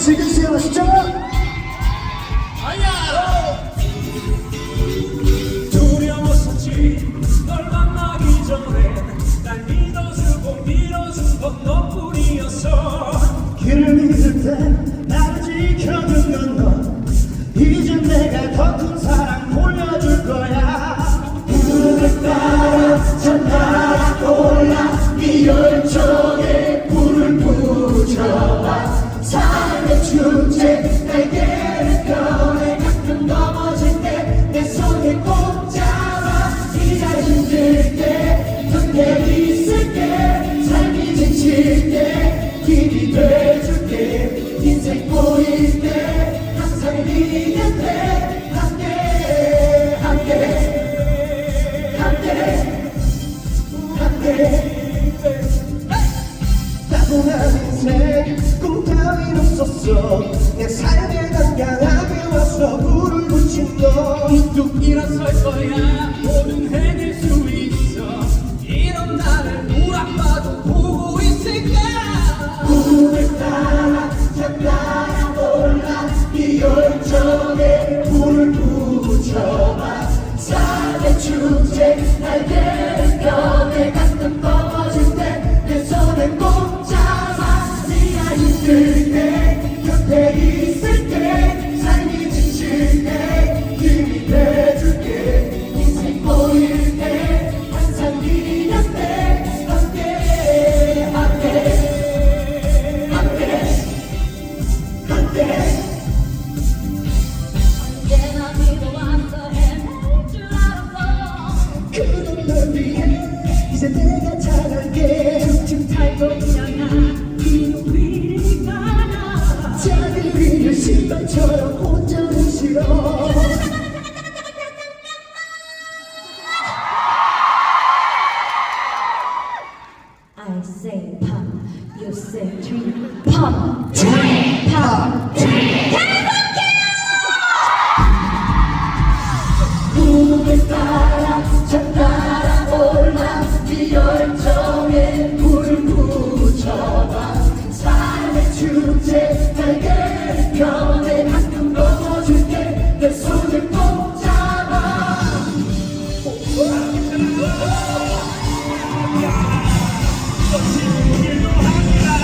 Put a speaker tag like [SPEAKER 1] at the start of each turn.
[SPEAKER 1] 즐길 수있하십시오 Hey! 여인없었어. 내 삶에 당당하게 와서 불을 붙인 너
[SPEAKER 2] 뚝뚝 일어설 거야. 모든 해낼 수 있어. 이런 나를 물 아빠도 보고 있을까?
[SPEAKER 1] 꿈을 따라 잠깐 몰라. 네 열정에 불을 붙여봐. 사대 축제 날개 변해 가슴 뻗 say pop, you say dream pop, dream pop, dream
[SPEAKER 3] 축제 날개 변해 가끔
[SPEAKER 1] 넣어줄게
[SPEAKER 3] 내 손을 꼭 잡아 또 친구들도 합니다.